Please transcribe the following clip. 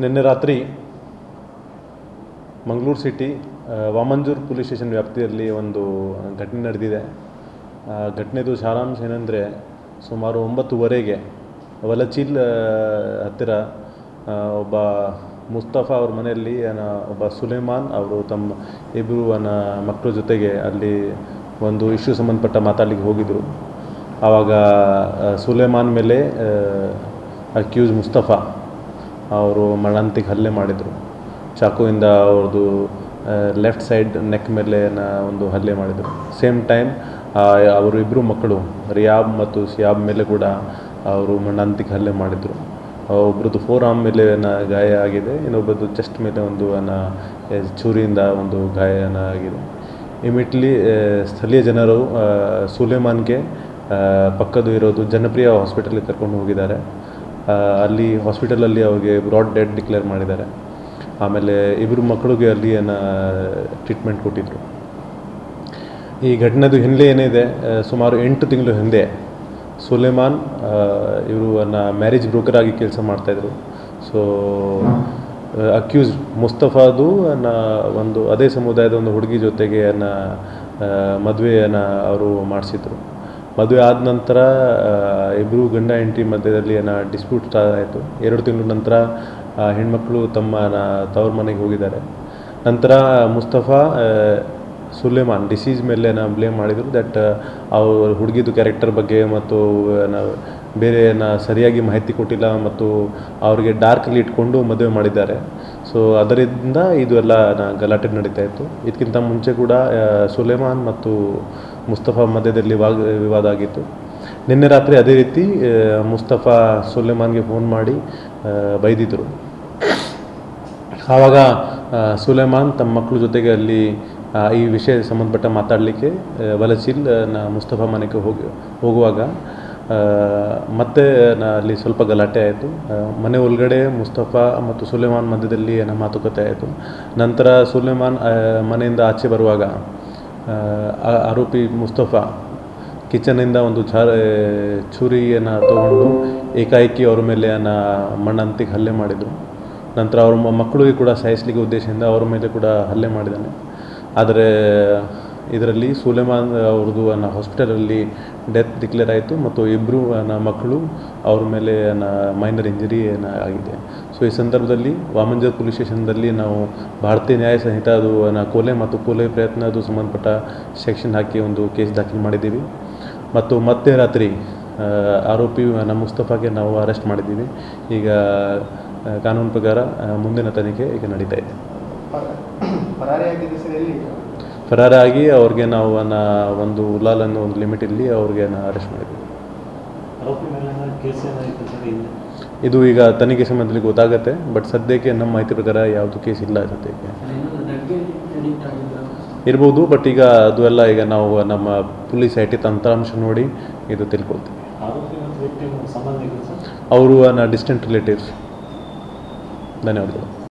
ನಿನ್ನೆ ರಾತ್ರಿ Mangaluru city Vamanjoor police station ವ್ಯಾಪ್ತಿಯಲ್ಲಿ ಒಂದು ಘಟನೆ ನಡೆದಿದೆ. ಘಟನೆದು ಸಾರಾಂಶ ಏನಂದರೆ ಸುಮಾರು ಒಂಬತ್ತುವರೆಗೆ ವಲಚಿಲ್ ಹತ್ತಿರ ಒಬ್ಬ ಮುಸ್ತಫಾ ಅವ್ರ ಮನೆಯಲ್ಲಿ ಒಬ್ಬ ಸುಲೇಮಾನ್ ಅವರು ತಮ್ಮ ಇಬ್ಬರು ಮಕ್ಕಳ ಜೊತೆಗೆ ಅಲ್ಲಿ ಒಂದು ಇಶ್ಯೂ ಸಂಬಂಧಪಟ್ಟ ಮಾತಾಡಲಿಕ್ಕೆ ಹೋಗಿದ್ದರು ಆವಾಗ ಸುಲೇಮಾನ್ ಮೇಲೆ ಅಕ್ಯೂಸ್ ಮುಸ್ತಫಾ ಅವರು ಮಳಂತಿಗೆ ಹಲ್ಲೆ ಮಾಡಿದರು. ಚಾಕುವಿಂದ ಅವ್ರದ್ದು ಲೆಫ್ಟ್ ಸೈಡ್ ನೆಕ್ ಮೇಲೆ ಒಂದು ಹಲ್ಲೆ ಮಾಡಿದರು. ಸೇಮ್ ಟೈಮ್ ಅವರು ಇಬ್ಬರು ಮಕ್ಕಳು, ರಿಯಾಬ್ ಮತ್ತು ಸಿಯಾಬ್ ಮೇಲೆ ಕೂಡ ಅವರು ಮಣ್ಣಂತಿಗೆ ಹಲ್ಲೆ ಮಾಡಿದರು. ಒಬ್ಬರದ್ದು ಫೋರ್ ಆರ್ಮ್ ಮೇಲೆ ಗಾಯ ಆಗಿದೆ ಇನ್ನೊಬ್ಬರದ್ದು ಚೆಸ್ಟ್ ಮೇಲೆ ಒಂದು ಚೂರಿಯಿಂದ ಒಂದು ಗಾಯನ ಆಗಿದೆ. ಇಮಿಟ್ಲಿ ಸ್ಥಳೀಯ ಜನರು ಸುಲೇಮಾನ್ಗೆ ಪಕ್ಕದ್ದು ಪಕ್ಕದ ಇರೋದು ಜನಪ್ರಿಯ ಹಾಸ್ಪಿಟಲ್ಗೆ ಕರ್ಕೊಂಡು ಹೋಗಿದ್ದಾರೆ. ಅಲ್ಲಿ ಹಾಸ್ಪಿಟಲಲ್ಲಿ ಅವ್ರಿಗೆ ಬ್ರಾಡ್ ಡೆಡ್ ಡಿಕ್ಲೇರ್ ಮಾಡಿದ್ದಾರೆ. ಆಮೇಲೆ ಇಬ್ಬರು ಮಕ್ಕಳಿಗೆ ಅಲ್ಲಿ ಏನು ಟ್ರೀಟ್ಮೆಂಟ್ ಕೊಟ್ಟಿದ್ದರು ಈ ಘಟನೆದು ಹಿನ್ನೆಲೆ ಏನಿದೆ ಸುಮಾರು ಎಂಟು ತಿಂಗಳು ಹಿಂದೆ ಸುಲೇಮಾನ್ ಇವರು ಅನ್ನ ಮ್ಯಾರೇಜ್ ಬ್ರೋಕರ್ ಆಗಿ ಕೆಲಸ ಮಾಡ್ತಾಯಿದ್ರು ಸೊ ಅಕ್ಯೂಸ್ ಮುಸ್ತಫಾದು ಅನ್ನ ಒಂದು, ಅದೇ ಸಮುದಾಯದ ಒಂದು ಹುಡುಗಿ ಜೊತೆಗೆ ಅನ್ನ ಮದುವೆಯನ್ನು ಅವರು ಮಾಡಿಸಿದ್ರು. ಮದುವೆ ಆದ ನಂತರ ಇಬ್ಬರು ಗಂಡ ಹೆಂಡತಿ ಮಧ್ಯದಲ್ಲಿ ಏನೋ ಡಿಸ್ಪ್ಯೂಟ್ ಆಯಿತು. ಎರಡು ತಿಂಗಳ ನಂತರ ಹೆಣ್ಮಕ್ಳು ತಮ್ಮ ತವ್ರ ಮನೆಗೆ ಹೋಗಿದ್ದಾರೆ. ನಂತರ, ಮುಸ್ತಫಾ ಸುಲೇಮಾನ್ ಡಿಸೀಸ್ ಮೇಲೆ ಏನೋ ಬ್ಲೇಮ್ ಮಾಡಿದರು ದಟ್ ಅವ್ರ ಹುಡುಗಿದು ಕ್ಯಾರೆಕ್ಟರ್ ಬಗ್ಗೆ ಮತ್ತು ಬೇರೆ ಸರಿಯಾಗಿ ಮಾಹಿತಿ ಕೊಟ್ಟಿಲ್ಲ ಮತ್ತು ಅವರಿಗೆ ಡಾರ್ಕಲ್ಲಿ ಇಟ್ಕೊಂಡು ಮದುವೆ ಮಾಡಿದ್ದಾರೆ. ಸೊ ಅದರಿಂದ ಇದು ಎಲ್ಲ ಗಲಾಟೆ ನಡೀತಾ ಇತ್ತು. ಇದಕ್ಕಿಂತ ಮುಂಚೆ ಕೂಡ ಸುಲೇಮಾನ್ ಮತ್ತು ಮುಸ್ತಫಾ ಮಧ್ಯದಲ್ಲಿ ವಾಗ್, ವಿವಾದ ಆಗಿತ್ತು. ನಿನ್ನೆ ರಾತ್ರಿ ಅದೇ ರೀತಿ ಮುಸ್ತಫಾ ಸುಲೇಮಾನ್ಗೆ ಫೋನ್ ಮಾಡಿ ಬೈದಿದ್ದರು ಆವಾಗ ಸುಲೇಮಾನ್ ತಮ್ಮ ಮಕ್ಕಳ ಜೊತೆಗೆ ಅಲ್ಲಿ ಈ ವಿಷಯ ಸಂಬಂಧಪಟ್ಟ ಮಾತಾಡಲಿಕ್ಕೆ ವಲಚಿಲ್ನ ಮುಸ್ತಫಾ ಮನೆಗೆ ಹೋಗಿ, ಹೋಗುವಾಗ ಮತ್ತೆ ಅಲ್ಲಿ ಸ್ವಲ್ಪ ಗಲಾಟೆ ಆಯಿತು. ಮನೆ ಒಳಗಡೆ ಮುಸ್ತಫಾ ಮತ್ತು ಸುಲೇಮಾನ್ ಮಧ್ಯದಲ್ಲಿ ಏನೋ ಮಾತುಕತೆ ಆಯಿತು. ನಂತರ ಸುಲೇಮಾನ್ ಮನೆಯಿಂದ ಆಚೆ ಬರುವಾಗ ಆರೋಪಿ ಮುಸ್ತಫಾ ಕಿಚನಿಂದ ಒಂದು ಚಾರ ಚೂರಿಯನ್ನು ತಗೊಂಡು ಏಕಾಏಕಿ ಅವ್ರ ಮೇಲೆ ನ ಮಣ್ಣಂತಿಗೆ ಹಲ್ಲೆ ಮಾಡಿದರು. ನಂತರ ಅವ್ರ ಮಕ್ಕಳಿಗೆ ಕೂಡ ಸಾಯಿಸಲಿಕ್ಕೆ ಉದ್ದೇಶದಿಂದ ಅವ್ರ ಮೇಲೆ ಕೂಡ ಹಲ್ಲೆ ಮಾಡಿದ್ದಾನೆ. ಆದರೆ ಇದರಲ್ಲಿ ಸುಲೇಮಾನ್ ಅವ್ರದ್ದು ನನ್ನ ಹಾಸ್ಪಿಟಲಲ್ಲಿ ಡೆತ್ ಡಿಕ್ಲೇರ್ ಆಯಿತು ಮತ್ತು ಇಬ್ಬರು ನನ್ನ ಮಕ್ಕಳು ಅವ್ರ ಮೇಲೆ ನನ್ನ ಮೈನರ್ ಇಂಜರಿ ಆಗಿದೆ. ಸೊ ಈ ಸಂದರ್ಭದಲ್ಲಿ ವಾಮಂಜರ್ ಪೊಲೀಸ್ ಸ್ಟೇಷನ್ದಲ್ಲಿ ನಾವು ಭಾರತೀಯ ನ್ಯಾಯ ಸಂಹಿತ ಅದು ನನ್ನ ಕೊಲೆ ಮತ್ತು ಕೊಲೆ ಪ್ರಯತ್ನ ಅದು ಸಂಬಂಧಪಟ್ಟ ಸೆಕ್ಷನ್ ಹಾಕಿ ಒಂದು ಕೇಸ್ ದಾಖಲು ಮಾಡಿದ್ದೀವಿ. ಮತ್ತು ಮತ್ತೆ ರಾತ್ರಿ ಆರೋಪಿ ನಮ್ಮ ಮುಸ್ತಫಾಗೆ ನಾವು ಅರೆಸ್ಟ್ ಮಾಡಿದ್ದೀವಿ. ಈಗ ಕಾನೂನು ಪ್ರಕಾರ ಮುಂದಿನ ತನಿಖೆ ಈಗ ನಡೀತಾ ಇದೆ. ಫರಾರಾಗಿ ಅವ್ರಿಗೆ ನಾವು ಒಂದು ಉಲಾಲನ್ನು ಅನ್ನೋ ಒಂದು ಲಿಮಿಟಲ್ಲಿ ಅವ್ರಿಗೆ ಅರೆಸ್ಟ್ ಹಿಂದೆ? ಇದು ಈಗ ತನಿಖೆ ಸಂಬಂಧದಲ್ಲಿ ಗೊತ್ತಾಗುತ್ತೆ ಬಟ್ ಸದ್ಯಕ್ಕೆ ನಮ್ಮ ಮಾಹಿತಿ ಪ್ರಕಾರ ಯಾವುದು ಕೇಸ್ ಇಲ್ಲ ಸದ್ಯಕ್ಕೆ. ಇರ್ಬೋದು ಬಟ್ ಈಗ ಅದು ಎಲ್ಲ ಈಗ ನಾವು ನಮ್ಮ ಪೊಲೀಸ್ ಐ ಟಿ ತಂತ್ರಾಂಶ ನೋಡಿ ಇದು ತಿಳ್ಕೊಳ್ತೀವಿ. ಅವರು ಡಿಸ್ಟೆಂಟ್ ರಿಲೇಟಿವ್ಸ್ ಧನ್ಯವಾದಗಳು.